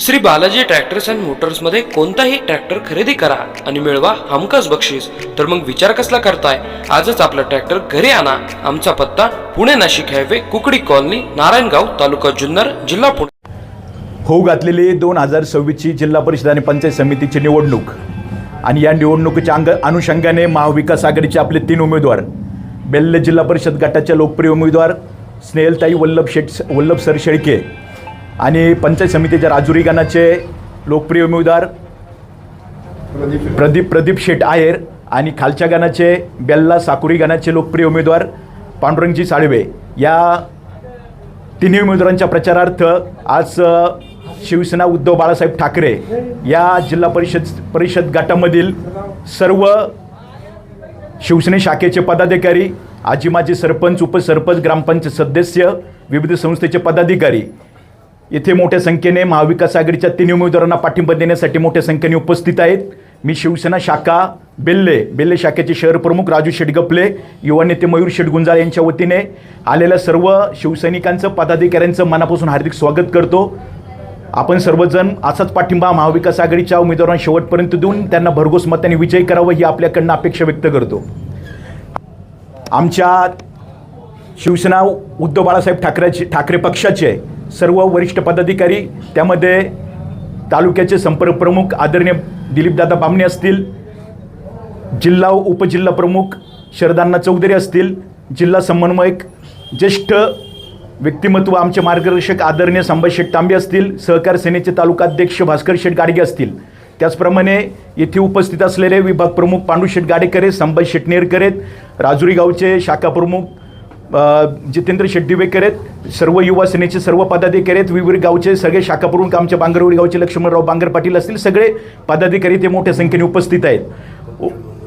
Shri Balaji tractors and मोटर्समध्ये कोणताही tractor खरेदी करा आणि मिळवा हमखास बक्षीस. तर मग विचार कसला करताय? आजच आपला ट्रॅक्टर घरी आणा. आमचा पत्ता पुणे नाशिक हायवे कुकडी कॉलनी नारायणगाव तालुका जुन्नर जिल्हा पुणे. होऊ घातलेली दोन हजार सव्वीसची जिल्हा परिषद आणि पंचायत समितीची निवडणूक. आणि या निवडणुकीच्या अंग अनुषंगाने महाविकास आघाडीचे आपले तीन उमेदवार. बेल्ले जिल्हा परिषद गटाच्या लोकप्रिय उमेदवार स्नेहलताई वल्लभ शेट वल्लभ सर शेळके आणि पंचायत समितीच्या राजुरी गणाचे लोकप्रिय उमेदवार प्रदीप प्रदीप शेठ आयर आणि खालच्या गणाचे बेल्ला साकुरी गणाचे लोकप्रिय उमेदवार पांडुरंगजी साळवे. या तिन्ही उमेदवारांच्या प्रचारार्थ आज शिवसेना उद्धव बाळासाहेब ठाकरे या जिल्हा परिषद परिषद गटामधील सर्व शिवसेने शाखेचे पदाधिकारी आजी माजी सरपंच उपसरपंच ग्रामपंचायत सदस्य विविध संस्थेचे पदाधिकारी येथे मोठ्या संख्येने महाविकास आघाडीच्या तिन्ही उमेदवारांना पाठिंबा देण्यासाठी मोठ्या संख्येने उपस्थित आहेत. मी शिवसेना शाखा बेल्ले बेल्ले शाखेचे शहर प्रमुख राजू शेटगपले युवा नेते मयूर शेटगुंजाळ यांच्या वतीने आलेल्या सर्व शिवसैनिकांचं पदाधिकाऱ्यांचं मनापासून हार्दिक स्वागत करतो. आपण सर्वजण असाच पाठिंबा महाविकास आघाडीच्या उमेदवारांना शेवटपर्यंत देऊन त्यांना भरघोस मताने विजय करावं ही आपल्याकडनं अपेक्षा व्यक्त करतो. आमच्या शिवसेना उद्धव बाळासाहेब ठाकरेचे ठाकरे पक्षाचे सर्व वरिष्ठ पदाधिकारी त्यामध्ये तालुक्याचे संपर्क प्रमुख आदरणीय दिलीपदादा बामणे असतील जिल्हा उपजिल्हा प्रमुख शरदांना चौधरी असतील जिल्हा समन्वयक ज्येष्ठ व्यक्तिमत्व आमचे मार्गदर्शक आदरणीय संभाजी शेठ तांबे असतील सहकार सेनेचे तालुकाध्यक्ष भास्कर शेठ गाडगे असतील. त्याचप्रमाणे येथे उपस्थित असलेले विभाग प्रमुख पांडू शेठ गाडेकरे संभाजी शेटनेरकरेत राजुरी गावचे शाखा प्रमुख जितेंद्र शेड्डीवेकर आहेत सर्व युवा सेनेचे सर्व पदाधिकारी आहेत विविध गावचे सगळे शाखापुरून आमच्या बांगरवडी गावचे लक्ष्मणराव बांगर पाटील असतील सगळे पदाधिकारी ते मोठ्या संख्येने उपस्थित आहेत.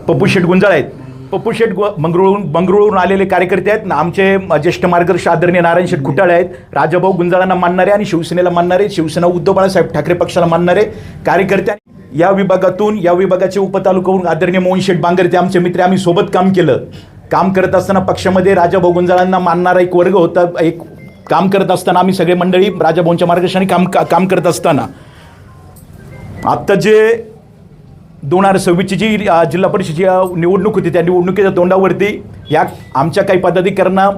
पप्पू शेठ गुंजाळ आहेत. पप्पू शेठ गु- बंगळुरून मंगरुळहून आलेले कार्यकर्ते आहेत ना आमचे ज्येष्ठ मार्गदर्शक आदरणीय नारायण शेठ खुटाळे आहेत राजाभाऊ गुंजाळांना मानणारे आणि शिवसेनेला मानणारे शिवसेना उद्धव बाळासाहेब ठाकरे पक्षाला मानणारे कार्यकर्ते या विभागातून या विभागाचे उपतालुकावरून आदरणीय मोहन शेठ बांगर ते आमचे मित्र आम्ही सोबत काम केलं. काम करत असताना पक्षामध्ये राजाभाऊ गुंजाळांना मानणारा एक वर्ग होता. एक काम करत असताना आम्ही सगळे मंडळी राजाभाऊंच्या मार्गदर्शनाने काम का- काम करत असताना. आत्ता जे दोन हजार सव्वीसची जी जिल्हा परिषदेची निवडणूक होती त्या निवडणुकीच्या तोंडावरती या आमच्या काही पदाधिकाऱ्यांना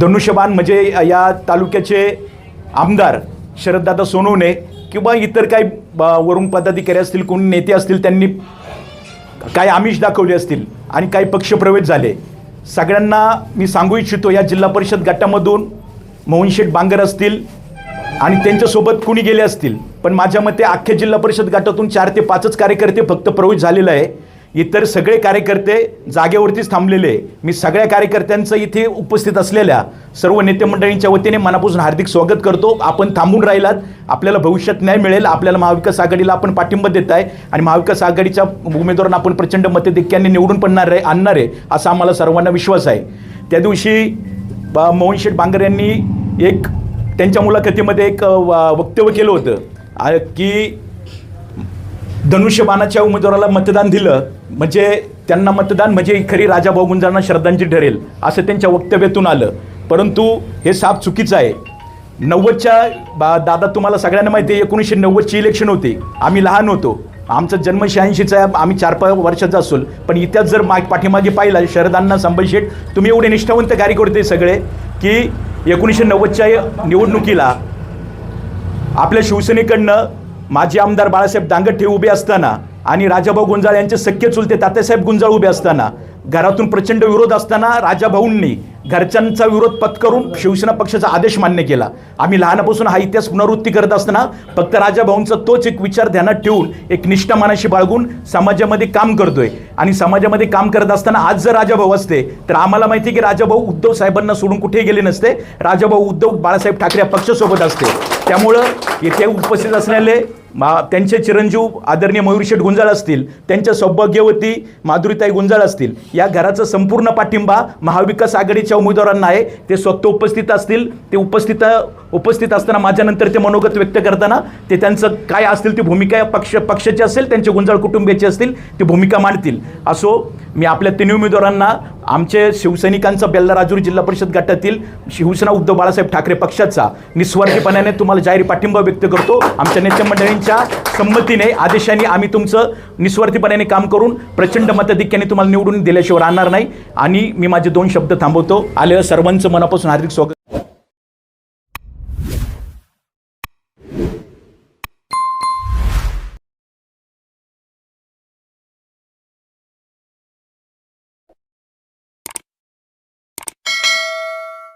धनुष्यबाण म्हणजे या तालुक्याचे आमदार शरददादा सोनवणे किंवा इतर काही वरून पदाधिकारी असतील कोणी नेते असतील त्यांनी काही आमिष दाखवले असतील. आणि काही पक्षप्रवेश झाले. सगळ्यांना मी सांगू इच्छितो या जिल्हा परिषद गटामधून मोहनशेठ बांगर असतील आणि त्यांच्यासोबत कुणी गेले असतील. पण माझ्या मते अख्ख्या जिल्हा परिषद गटातून चार ते पाचच कार्यकर्ते फक्त प्रवेश झालेला आहे. इतर सगळे कार्यकर्ते जागेवरतीच थांबलेले. आहे. मी सगळ्या कार्यकर्त्यांचं इथे उपस्थित असलेल्या सर्व नेते मंडळींच्या वतीने मनापासून हार्दिक स्वागत करतो. आपण थांबून राहिलात. आपल्याला भविष्यात न्याय मिळेल. आपल्याला महाविकास आघाडीला आपण पाठिंबा देत आहे. आणि महाविकास आघाडीच्या उमेदवारांना आपण प्रचंड मतदेखील निवडून पडणार आहे आणणार आहे असा आम्हाला सर्वांना विश्वास आहे. त्या दिवशी ब- मोहन शेठ बांगर यांनी एक त्यांच्या मुलाखतीमध्ये एक वक्तव्य केलं होतं. की धनुष्यबाणाच्या उमेदवाराला मतदान दिलं म्हणजे त्यांना मतदान म्हणजे खरी राजाभाऊ गुंजांना श्रद्धांजली ठरेल असं त्यांच्या वक्तव्यातून आलं. परंतु हे साफ चुकीचं आहे. नव्वदच्या बा दादा तुम्हाला सगळ्यांना माहिती आहे एकोणीसशे नव्वदची इलेक्शन होती. आम्ही लहान होतो. आमचा जन्म शहाऐंशीचा आहे आम्ही चार पाच वर्षाचा असेल पण इतिहास जर माग पाठीमागे पाहिला शरदांना संभाजी शेठ तुम्ही एवढे निष्ठावंत कार्यकर्ते सगळे की एकोणीसशे नव्वदच्या निवडणुकीला आपल्या शिवसेनेकडनं माजी आमदार बाळासाहेब दांगटे उभे असताना आणि राजाभाऊ गुंजाळ यांचे सख्य चुलते तात्यासाहेब गुंजाळ उभे असताना घरातून प्रचंड विरोध असताना राजाभाऊंनी घरच्यांचा विरोध पत्करून शिवसेना पक्षाचा आदेश मान्य केला. आम्ही लहानापासून हा इतिहास पुनरावृत्ती करत असताना फक्त राजाभाऊंचा तोच एक विचार ध्यानात ठेवून एक निष्ठा मनाशी बाळगून समाजामध्ये काम करतोय. आणि समाजामध्ये काम करत असताना आज जर राजाभाऊ असते तर आम्हाला माहिती आहे की राजाभाऊ उद्धव साहेबांना सोडून कुठेही गेले नसते. राजाभाऊ उद्धव बाळासाहेब ठाकरे या पक्षासोबत असते. त्यामुळं येथे उपस्थित असलेले मा त्यांचे चिरंजीव आदरणीय मयूरशेठ गुंजाळ असतील त्यांच्या सौभाग्यवती माधुरीताई गुंजाळ असतील या घराचा संपूर्ण पाठिंबा महाविकास आघाडीच्या उमेदवारांना आहे. ते स्वतः उपस्थित असतील ते उपस्थित उपस्थित असताना माझ्यानंतर ते मनोगत व्यक्त करताना ते त्यांचं काय असतील ती भूमिका पक्ष पक्षाची असेल त्यांचे गुंजाळ कुटुंबियाची असतील ती भूमिका मांडतील. असो मी आपल्या तिन्ही उमेदवारांना आमचे शिवसैनिकांचा बेल्ला राजूर जिल्हा परिषद गटातील शिवसेना उद्धव बाळासाहेब ठाकरे पक्षाचा निस्वार्थीपणाने तुम्हाला जाहीर पाठिंबा व्यक्त करतो. आमच्या नेते मंडळींच्या संमतीने आदेशाने आम्ही तुमचं निस्वार्थीपणाने काम करून प्रचंड मताधिक्याने तुम्हाला निवडून दिल्याशिवाय राहणार नाही. आणि मी माझे दोन शब्द थांबवतो. आलेल्या सर्वांचं मनापासून हार्दिक स्वागत.